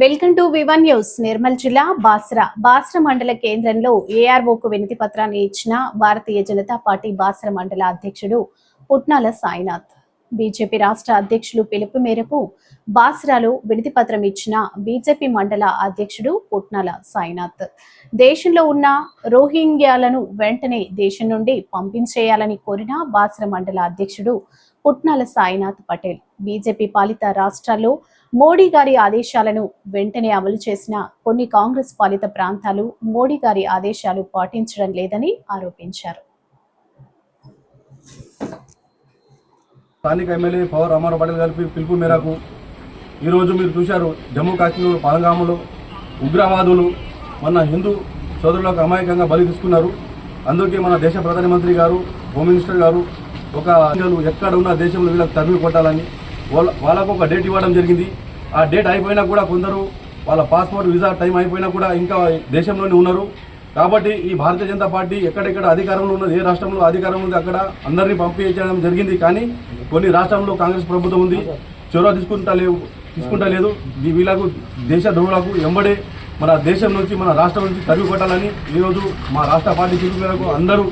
Welcome to V one news. Nirmal జిల్లా బాస్రా. బాస్రా మండల కేంద్రంలో ఏఆర్ఓకు వినతి పత్రాన్ని ఇచ్చిన భారతీయ జనతా పార్టీ బాస్రా మండల అధ్యక్షుడు పుట్నాల సాయినాథ్. బీజేపీ రాష్ట్ర అధ్యక్షులు పిలుపు మేరకు బాసరాలో వినతి పత్రం ఇచ్చిన బీజేపీ మండల అధ్యక్షుడు పుట్నాల సాయినాథ్. దేశంలో ఉన్న రోహింగ్యాలను వెంటనే దేశం నుండి పంపించేయాలని కోరిన బాస్రా మండల అధ్యక్షుడు పుట్నాల సాయినాథ్ పటేల్ బీజేపీ పాలిత రాష్ట్రాల్లో మోడీ గారి ఆదేశాలను వెంటనే అమలు చేసిన కొన్ని కాంగ్రెస్ పాలిత ప్రాంతాలు మోడీ గారి ఆదేశాలు పాటించడం లేదని ఆరోపించారు. స్థానిక ఎమ్మెల్యే పవర్ రామారావు పటేల్ కలిపి పిలుపు మేరకు ఈరోజు మీరు చూశారు జమ్మూ కాశ్మీర్ పహల్గాములో ఉగ్రవాదులు మన హిందూ సోదరులకు అమాయకంగా బలి తీసుకున్నారు. అందుకే మన దేశ ప్రధానమంత్రి గారు హోమ్ మినిస్టర్ గారు ఒక ఎక్కడ ఉన్న దేశంలో వీళ్ళకి తరిమి కొట్టాలని వాళ్ళ వాళ్ళకు ఒక డేట్ ఇవ్వడం జరిగింది. ఆ డేట్ అయిపోయినా కూడా కొందరు వాళ్ళ పాస్పోర్ట్ వీసా టైం అయిపోయినా కూడా ఇంకా దేశంలోనే ఉన్నారు. కాబట్టి ఈ భారతీయ జనతా పార్టీ ఎక్కడెక్కడ అధికారంలో ఉన్నది ఏ రాష్ట్రంలో అధికారం ఉంది అక్కడ అందరినీ పంపించడం జరిగింది. కానీ కొన్ని రాష్ట్రంలో కాంగ్రెస్ ప్రభుత్వం ఉంది. చొరవ తీసుకుంటా లేవు తీసుకుంటా లేదు. వీళ్ళకు దేశ ద్రోహులకు ఎంబడే మన దేశం నుంచి మన రాష్ట్రం నుంచి తరిగి కొట్టాలని ఈరోజు మా రాష్ట్ర పార్టీ పిలుపు అందరూ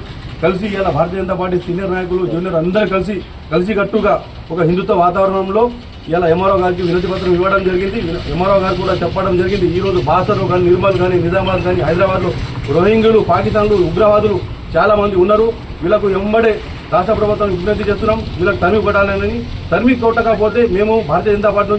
కలిసి ఇలా భారతీయ జనతా పార్టీ సీనియర్ నాయకులు జూనియర్ అందరూ కలిసి కలిసికట్టుగా ఒక హిందుత్వ వాతావరణంలో ఇలా ఎంఆర్ఓ గారికి వినతి పత్రం ఇవ్వడం జరిగింది. ఎంఆర్ఓ గారు కూడా చెప్పడం జరిగింది. ఈ రోజు బాసరు కానీ నిర్మల్ కానీ నిజామాబాద్ కానీ హైదరాబాద్లో రోహింగ్యులు పాకిస్తాన్లు ఉగ్రవాదులు చాలా మంది ఉన్నారు. వీళ్ళకు ఎంబడే రాష్ట్ర ప్రభుత్వం విజ్ఞప్తి చేస్తున్నాం. వీళ్ళకి తరిమి కొట్టాలని తరిమి కొట్టకపోతే మేము భారతీయ జనతా పార్టీ